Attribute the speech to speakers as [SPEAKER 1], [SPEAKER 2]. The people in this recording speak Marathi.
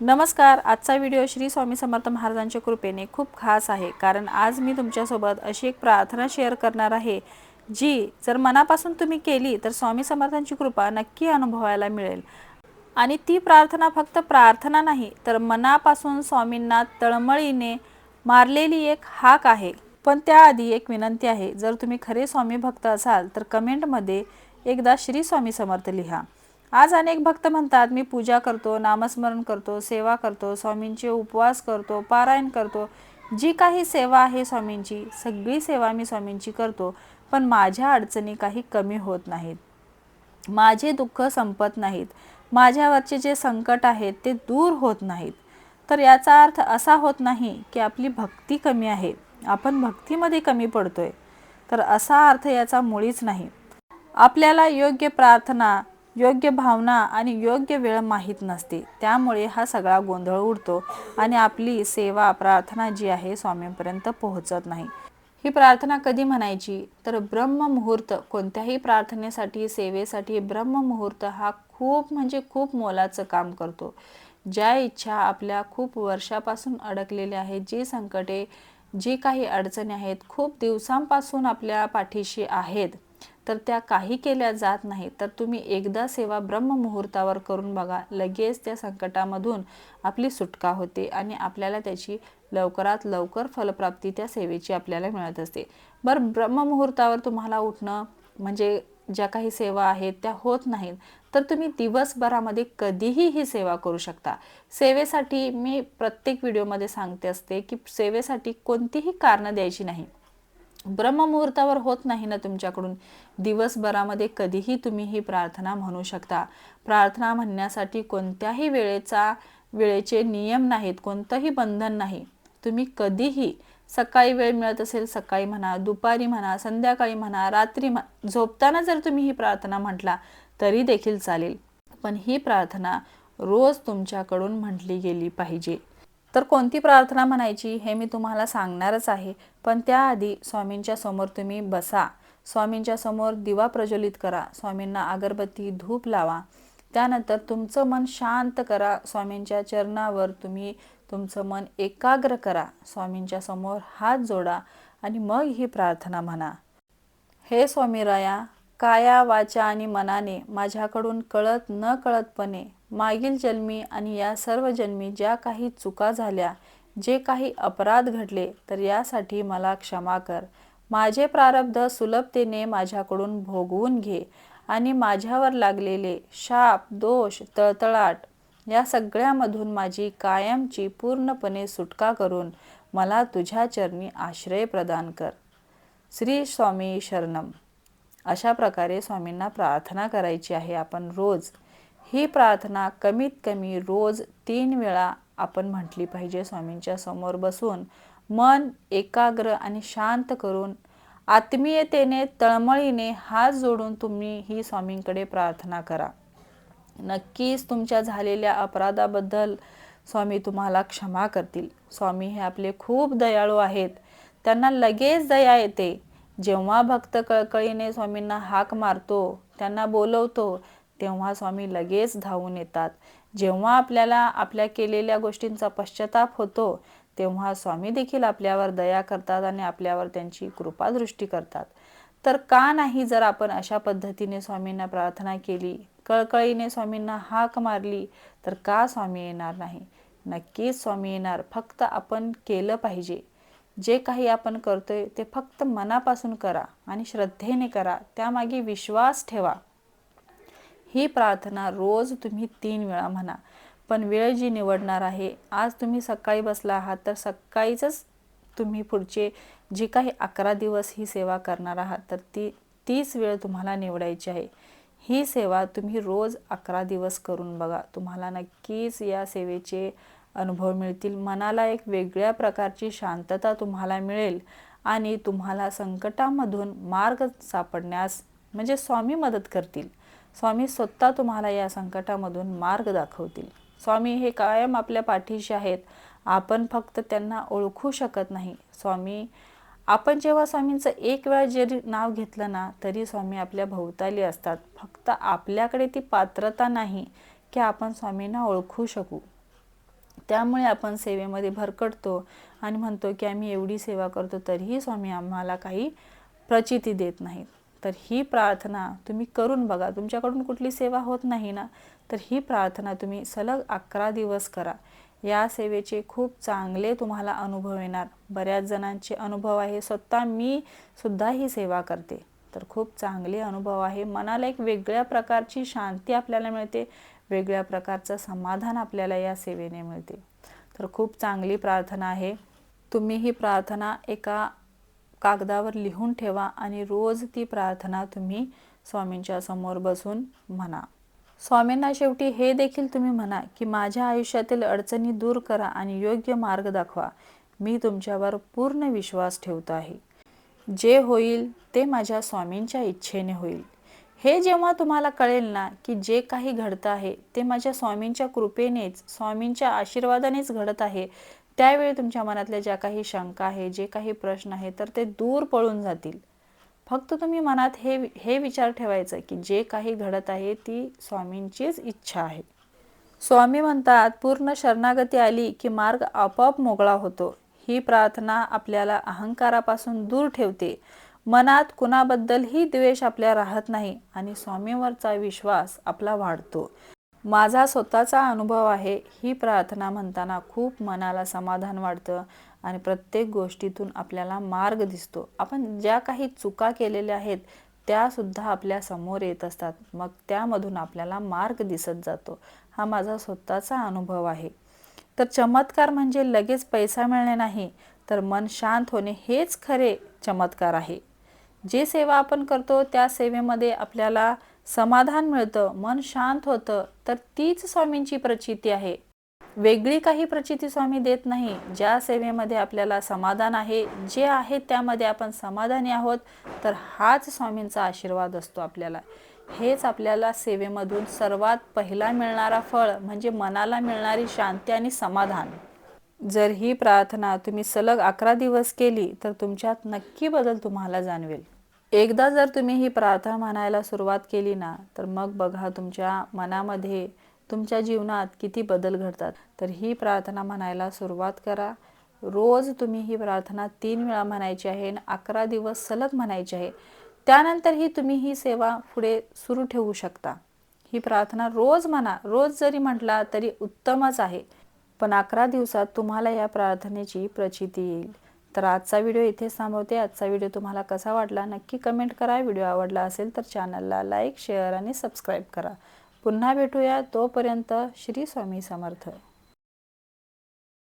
[SPEAKER 1] नमस्कार आजचा व्हिडिओ श्री स्वामी समर्थ महाराजांच्या कृपेने खूप खास आहे कारण आज मी तुमच्यासोबत अशी एक प्रार्थना शेअर करणार आहे जी जर मनापासून तुम्ही केली तर स्वामी समर्थांची कृपा नक्की अनुभवायला मिळेल. आणि ती प्रार्थना फक्त प्रार्थना नाही तर मनापासून स्वामींना तळमळीने मारलेली एक हाक आहे. पण त्याआधी एक विनंती आहे जर तुम्ही खरे स्वामी भक्त असाल तर कमेंटमध्ये एकदा श्री स्वामी समर्थ लिहा. आज अनेक भक्त म्हणतात मी पूजा करतो नामस्मरण करतो सेवा करतो स्वामींचे उपवास करतो पारायण करतो. जी काही सेवा आहे स्वामींची सगळी सेवा मी स्वामींची करतो पण माझ्या अडचणी काही कमी होत नाहीत. माझे दुःख संपत नाहीत. माझ्यावरचे जे संकट आहेत ते दूर होत नाहीत. तर याचा अर्थ असा होत नाही की आपली भक्ती कमी आहे. आपण भक्तीमध्ये कमी पडतोय. तर असा अर्थ याचा मुळीच नाही. आपल्याला योग्य प्रार्थना योग्य भावना आणि योग्य वेळ माहीत नसते. त्यामुळे हा सगळा गोंधळ उडतो आणि आपली सेवा प्रार्थना जी आहे स्वामींपर्यंत पोहोचत नाही. ही प्रार्थना कधी म्हणायची? तर ब्रह्ममुहूर्त कोणत्याही प्रार्थनेसाठी सेवेसाठी ब्रह्ममुहूर्त हा खूप म्हणजे खूप मोलाचं काम करतो. ज्या इच्छा आपल्या खूप वर्षापासून अडकलेल्या आहेत जी संकटे जी काही अडचणी आहेत खूप दिवसांपासून आपल्या पाठीशी आहेत. तर त्या काही केल्या जात नाही तर तुम्ही एकदा सेवा ब्रह्ममुहूर्तावर करून बघा. लगेच त्या संकटामधून आपली सुटका होते आणि आपल्याला त्याची लवकरात लवकर फलप्राप्ती त्या सेवेची आपल्याला मिळत असते. बरं ब्रह्ममुहूर्तावर तुम्हाला उठणं म्हणजे ज्या काही सेवा आहेत त्या होत नाहीत. तर तुम्ही दिवसभरामध्ये कधीही ही सेवा करू शकता. सेवेसाठी मी प्रत्येक व्हिडिओमध्ये सांगते असते की सेवेसाठी कोणतीही कारणं द्यायची नाही. ब्रह्ममुहूर्तावर होत नाही ना तुमच्याकडून. दिवसभरामध्ये कधीही तुम्ही ही प्रार्थना म्हणू शकता. प्रार्थना म्हणण्यासाठी कोणत्याही वेळेचा वेळेचे नियम नाहीत कोणतंही बंधन नाही. तुम्ही कधीही सकाळी वेळ मिळत असेल सकाळी म्हणा दुपारी म्हणा संध्याकाळी म्हणा रात्री म्हणा झोपताना जर तुम्ही ही प्रार्थना म्हटला तरी देखील चालेल. पण ही प्रार्थना रोज तुमच्याकडून म्हटली गेली पाहिजे. तर कोणती प्रार्थना म्हणायची हे मी तुम्हाला सांगणारच आहे. पण त्याआधी स्वामींच्या समोर तुम्ही बसा. स्वामींच्या समोर दिवा प्रज्वलित करा. स्वामींना अगरबत्ती धूप लावा. त्यानंतर तुमचं मन शांत करा. स्वामींच्या चरणावर तुम्ही तुमचं मन एकाग्र करा. स्वामींच्या समोर हात जोडा आणि मग ही प्रार्थना म्हणा. हे स्वामीराया काया वाचा आणि मनाने माझ्याकडून कळत न कळतपणे मागील जन्मी आणि या सर्व जन्मी ज्या काही चुका झाल्या जे काही अपराध घडले तर यासाठी मला क्षमा कर. माझे प्रारब्ध सुलभतेने माझ्याकडून भोगवून घे आणि माझ्यावर लागलेले शाप दोष तळतळाट या सगळ्यामधून माझी कायमची पूर्णपणे सुटका करून मला तुझ्या चरणी आश्रय प्रदान कर. श्री स्वामी शरणम. अशा प्रकारे स्वामींना प्रार्थना करायची आहे. आपण रोज ही प्रार्थना कमीत कमी रोज तीन वेळा आपण म्हटली पाहिजे स्वामींच्या समोर बसून. मन एकाग्र आणि शांत करून आत्मीयतेने तळमळीने हात जोडून तुम्ही ही स्वामींकडे प्रार्थना करा. नक्कीच तुमच्या झालेल्या अपराधाबद्दल स्वामी तुम्हाला क्षमा करतील. स्वामी हे आपले खूप दयाळू आहेत. त्यांना लगेच दया येते. जेव्हा भक्त कळकळीने स्वामींना हाक मारतो त्यांना बोलवतो तेव्हा स्वामी लगेच धावून येतात. जेव्हा आपल्याला आपल्या केलेल्या गोष्टींचा पश्चाताप होतो तेव्हा स्वामी देखील आपल्यावर दया करतात आणि आपल्यावर त्यांची कृपादृष्टी करतात. तर का नाही जर आपण अशा पद्धतीने स्वामींना प्रार्थना केली कळकळीने स्वामींना हाक मारली तर का स्वामी येणार नाही? नक्कीच स्वामी येणार. फक्त आपण केलं पाहिजे. जे काही आपण करतोय ते फक्त मनापासून करा आणि श्रद्धेने करा. त्यामागे विश्वास ठेवा. ही प्रार्थना रोज तुम्ही तीन वेळा म्हणा. पण वेळ जी निवडणार आहे आज तुम्ही सकाळी बसला आहात तर सकाळीच तुम्ही पुढचे जे काही अकरा दिवस ही सेवा करणार आहात तर ती तीच वेळ तुम्हाला निवडायची आहे. ही सेवा तुम्ही रोज अकरा दिवस करून बघा. तुम्हाला नक्कीच या सेवेचे अनुभव मिळतील. मनाला एक वेगळ्या प्रकारची शांतता तुम्हाला मिळेल आणि तुम्हाला संकटामधून मार्ग सापडण्यास म्हणजे स्वामी मदत करतील. स्वामी स्वतः तुम्हाला या संकटामधून मार्ग दाखवतील. स्वामी हे कायम आपल्या पाठीशी आहेत. आपण फक्त त्यांना ओळखू शकत नाही. स्वामी आपण जेव्हा स्वामींचं एक वेळा जरी नाव घेतलं ना तरी स्वामी आपल्या भोवताली असतात. फक्त आपल्याकडे ती पात्रता नाही की आपण स्वामींना ओळखू शकू. त्यामुळे आपण सेवेमध्ये भरकटतो आणि म्हणतो की आम्ही एवढी सेवा करतो तरीही स्वामी आम्हाला काही प्रचिती देत नाहीत. तर ही प्रार्थना तुम्ही करून बघा. तुमच्याकडून कुठली सेवा होत नाही ना तर ही प्रार्थना तुम्ही सलग अकरा दिवस करा. या सेवेचे खूप चांगले तुम्हाला अनुभव येणार. बऱ्याच जणांचे अनुभव आहे स्वतः मी सुद्धा ही सेवा करते. तर खूप चांगले अनुभव आहे. मनाला एक वेगळ्या प्रकारची शांती आपल्याला मिळते वेगळ्या प्रकारचं समाधान आपल्याला या सेवेने मिळते. तर खूप चांगली प्रार्थना आहे. तुम्ही ही प्रार्थना एका कागदावर लिहून ठेवा आणि रोज ती प्रार्थना तुम्ही स्वामींच्या समोर बसून म्हणा. स्वामींना शेवटी हे देखील तुम्ही म्हणा की माझ्या आयुष्यातील अडचणी दूर करा आणि योग्य मार्ग दाखवा. मी तुमच्यावर पूर्ण विश्वास ठेवतो आहे. जे होईल ते माझ्या स्वामींच्या इच्छेने होईल. हे जेव्हा तुम्हाला कळेल ना की जे काही घडतं आहे ते माझ्या स्वामींच्या कृपेनेच स्वामींच्या आशीर्वादानेच घडत आहे त्यावेळी तुमच्या मनातल्या ज्या काही शंका आहे जे काही प्रश्न आहे तर ते दूर पळून जातील. फक्त तुम्ही मनात हे हे विचार ठेवायचं की जे काही घडत आहे ती स्वामींचीच इच्छा आहे. स्वामी म्हणतात पूर्ण शरणागती आली की मार्ग आपोआप मोकळा होतो. ही प्रार्थना आपल्याला अहंकारापासून दूर ठेवते. मनात कुणाबद्दलही द्वेष आपल्या राहत नाही आणि स्वामीवरचा विश्वास आपला वाढतो. माझा स्वतःचा अनुभव आहे ही प्रार्थना म्हणताना खूप मनाला समाधान वाटतं आणि प्रत्येक गोष्टीतून आपल्याला मार्ग दिसतो. आपण ज्या काही चुका केलेल्या आहेत त्यासुद्धा आपल्यासमोर येत असतात. मग त्यामधून आपल्याला मार्ग दिसत जातो. हा माझा स्वतःचा अनुभव आहे. तर चमत्कार म्हणजे लगेच पैसा मिळणे नाही तर मन शांत होणे हेच खरे चमत्कार आहे. जे सेवा आपण करतो त्या सेवेमध्ये आपल्याला समाधान मिळतं मन शांत होतं तर तीच स्वामींची प्रचिती आहे. वेगळी काही प्रचिती स्वामी देत नाही ज्या सेवेमध्ये आपल्याला समाधान आहे जे आहे त्यामध्ये आपण समाधानी आहोत तर हाच स्वामींचा आशीर्वाद असतो आपल्याला. हेच आपल्याला सेवेमधून सर्वात पहिला मिळणारा फळ म्हणजे मनाला मिळणारी शांती आणि समाधान. जर ही प्रार्थना तुम्ही सलग अकरा दिवस केली तर तुमच्यात नक्की बदल तुम्हाला जाणवेल. एकदा जर तुम्ही ही प्रार्थना म्हणायला सुरुवात केली ना तर मग बघा तुमच्या मनामध्ये तुमच्या जीवनात किती बदल घडतात. तर ही प्रार्थना म्हणायला सुरुवात करा. रोज तुम्ही ही प्रार्थना तीन वेळा म्हणायची आहे आणि अकरा दिवस सलग म्हणायची आहे. त्यानंतरही तुम्ही ही सेवा पुढे सुरू ठेवू शकता. ही प्रार्थना रोज म्हणा रोज जरी म्हटला तरी उत्तमच आहे. पण अकरा दिवसात तुम्हाला या प्रार्थनेची प्रचिती येईल. तर आजचा व्हिडिओ इथेच थांबवते. आजचा व्हिडिओ तुम्हाला कसा वाटला नक्की कमेंट करा. व्हिडिओ आवडला असेल तर चॅनलला लाईक शेअर आणि सबस्क्राईब करा. पुन्हा भेटूया तोपर्यंत श्री स्वामी समर्थ.